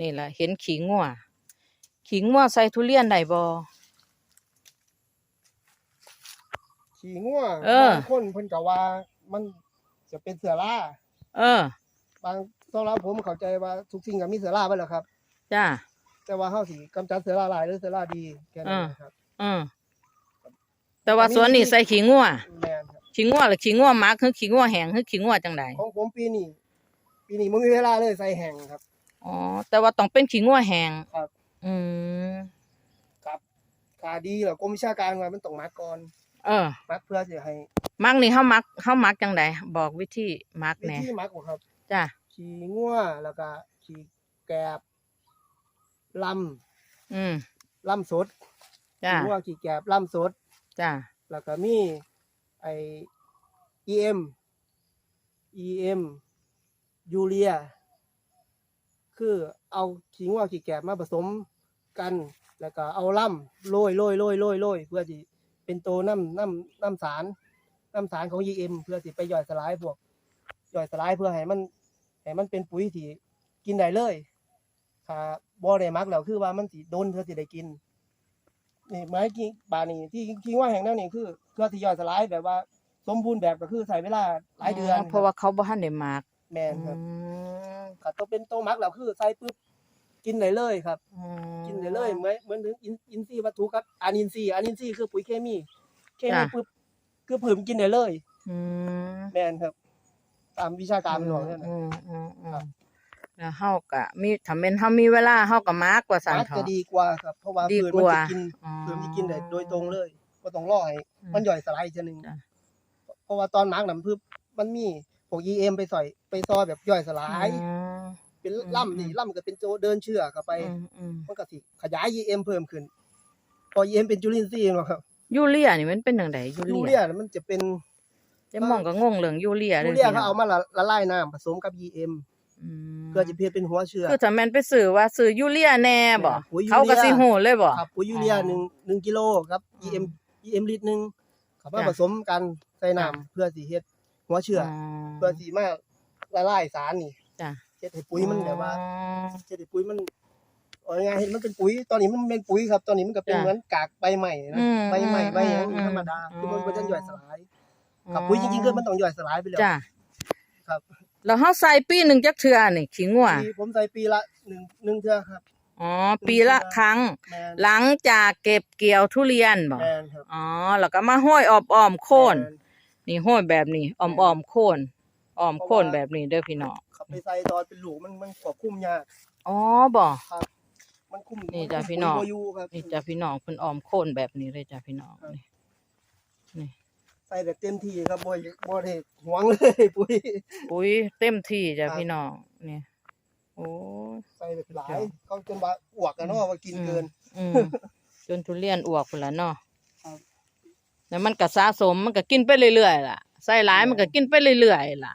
นี่แหละเห็นขิงงัวขิงงัวใส่ทุเรียนได้บ่ขี่ง่วเออ บางคนเพิ่นก็ว่า มันจะเป็นเสือล่าเออบางสำหรับผมเข้าใจว่าทุกสิ่งก็มีเสือล่าไปแหล้วครับ จ้า แต่ว่าเฮาสิกำจัดเสือล่าหลายหรือเสือล่าดีแค่นั้นอ่า นะครับอืมแต่ว่าสวนนี่ใส่ขิงงัวแม่นครับขิงงัวหรือขิงงัวหมักคือขิงงัวแห้งคือขิงงัวจังใดของผมปีนี้ปีนี้บ่มีเวลาเลยใส่แห้งครับ อ๋อ แต่ว่าต้องเป็นขิงงัวแห้งครับ อืมครับขาดีแล้วกรมวิชาการว่ามันต้องมักก่อนเออ มักเพื่อสิให้มักนี่เฮามักเฮามักจังใดบอกวิธีมักวิแหน่ธีมักบ่ครับ จ้าขี่งัวแล้วก็ขี่แกบลำอืมลำสดจ้าขี่งัวขี่แกบลำสด จ้าแล้วก็มีไอ EM EM ยูเรีย คือเอาขิงว่าขี้แกบมาผสมกัน แล้วก็เอาล่ำโรยโรยโรยโรยโรยเพื่อที่เป็นตัวน้ำน้ำน้ำสารน้ำสารของ EM เพื่อที่ไปย่อยสลายพวกย่อยสลายเพื่อให้มันให้มันเป็นปุ๋ยที่กินได้เลยถ้าบ่ได้มักแล้วคือว่ามันสิโดนเพื่อสิได้กินนี่ไม้กิ่งบานี่ที่กิ่งว่าแห่งนั้นนี่คือเพื่อที่ย่อยสลายแบบว่า สมบูรณ์แบบก็คือใช้เวลาหลายเดือนเพราะว่าเขาบ่ทันได้มักแมนครับ อืม ก็ต้องเป็นโตวมักแล้วคือใส่ปุ๊บกินได้เลยครับ อืม กินได้เลยเหมือนเหมือนถึงอินอินทรีย์วัตถุกับอานินทรีย์อานินทรีย์คือปุ๋ยเคมี เคมีจ้ะ ปุ๊บคือผืมกินได้เลยอืมแมนครับ ตามวิชาการมันบอกนั่นน่ะ อืมอืมอืครัมบแล้วเฮาก็มีถ้าแม่นเฮามีเวลาเฮาก็มักว่าซั่นมักเถาะจะดีกว่าครับ เพราะว่าดีผืนกมันว่า จะกินอ๋อ ผืนที่กินได้โดยตรงเลยก็ต้องรอให้อืมมันย่อยสลายอีกทีหนึงจ้ะ เพราะว่าตอนมักน่ะพึบมันมีพวก EM ไปใส่ไปซอยแบบย่อยสลายอ๋อ เป็นอืมล่ำนี่ล่ำก็เป็นโจเดินเชื่อเข้าไปอืมอืมมันก็สิขยาย EM เพิ่มขึ้น พอ EM เป็นจุลินทรีย์เนาะครับยูเรียนี่มันเป็นจังไดยูยูเรีเรียยน่ะมันจะเป็นจะมองก็งงเรื่องยูเรียยูด้เรียพี่เขาน้เอามาละละลายน้ำผสมกับ EM มเพื่อจะเพียเป็นหัวเชื้อ คือถ้าแม่นไปซื้อว่าซื้อยูเรียแน่บ่ปุ๋ยยูเรีย เขาก็สิฮู้เลยบ่ ครับปุ๋ยยูเรียอ๋อหนึ่งหนึ่งกิโลครับ EM EM ลิตรหนึงเขามาจ้ะ ผสมกันใส่น้ำจ้ะเพื่อสิเฮ็ดหัวเชื้ออเพื่อสิมาละลายสารนี่ จ้ะ เฮ็ดให้ปุ๋ยมันแบบว่าอ๋อเฮ็ดให้ปุ๋ยมันเอาง่ายๆเห็นมันเป็นปุ๋ย ตอนนี้มันเป็นปุ๋ยครับ ตอนนี้มันก็เป็นจ้ะเหมือนกากใบใหม่นะอืมใบใหม่ใบหยังอืมธรรมดาอืมคือมันบ่ทันย่อยสลายกับปุ๋ยจริงๆคือมันต้องย่อยสลายไปแล้ว จ้ะครับ แล้วเฮาใส่ปีหนึงจักเทื่อนี่ขิงงัวปีผมใส่ปีละหนึ่งหนึ่งเทื่อครับอ๋อ ปีละครั้ง แมนหลังจากเก็บเกี่ยวทุเรียนบ่แมนครับอ๋อ แล้วก็มาห้อยอ้อมๆโค่น แม่นี่ห้อยแบบนี้อ้อมๆโค่น อ้อมโค่นแบบนี้เด้อพี่น้องขับไปใส่ตอนเป็นหลูกมันมันควบคุมยากอ๋อบ่มันคุมนี่จ้ะมัคุมพี่น้องปุ๋ยบ่อยู่ครับนี่จ้ะพี่น้องเพิ่นอ้อมโค่นแบบนี้เลยจ้ะพี่น้องครับนี่นี่ใส่แบบเต็มที่ครับบ่อยบ่ได้หวงเลยปุ๋ยปุ๋ยเต็มที่จ้ะครับพี่น้องนี่โอ้ยใส่แบบหลาครัยบเขาจนว่าอ้วกกันเนาะว่ากินเกินอืมจนทุเรียนอวกพุ่นละเนาะครับแล้วมันก็สะสมมันก็กินไปเรื่อยๆล่ะใส่หลายมันก็กินไปเรื่อยๆล่ะ